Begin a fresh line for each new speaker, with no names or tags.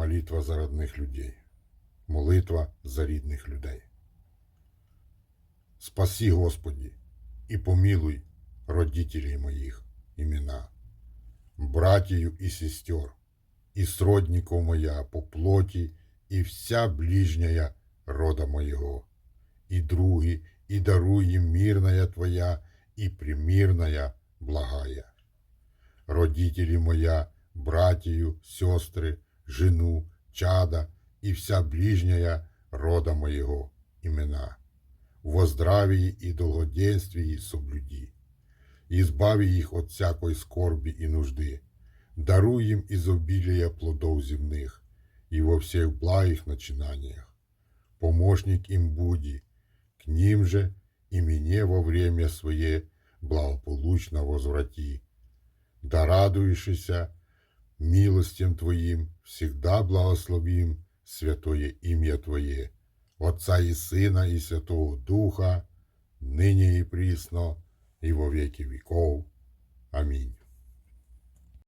молитва за родних людей, молитва за рідних людей. Спаси, Господи, и помилуй родителей моих имена, братью и сестер, и сродников моя по плоти, и вся ближняя рода моего, и други, и даруй им мирная Твоя, и примирная благая. Родители моя, братью, сестры, жену, чада, и вся ближняя рода моего имена во здравии и долгоденствии соблюди. Избави их от всякой скорби и нужды. Даруй им изобилие плодов земных и во всех благих начинаниях. Помощник им буди, к ним же и мне во время свое благополучно возврати. Да радуешься милостям Твоим, всегда благословим святое имя Твое, Отца и Сина, и Святого Духа, нині и прісно, і во веки віков. Амінь.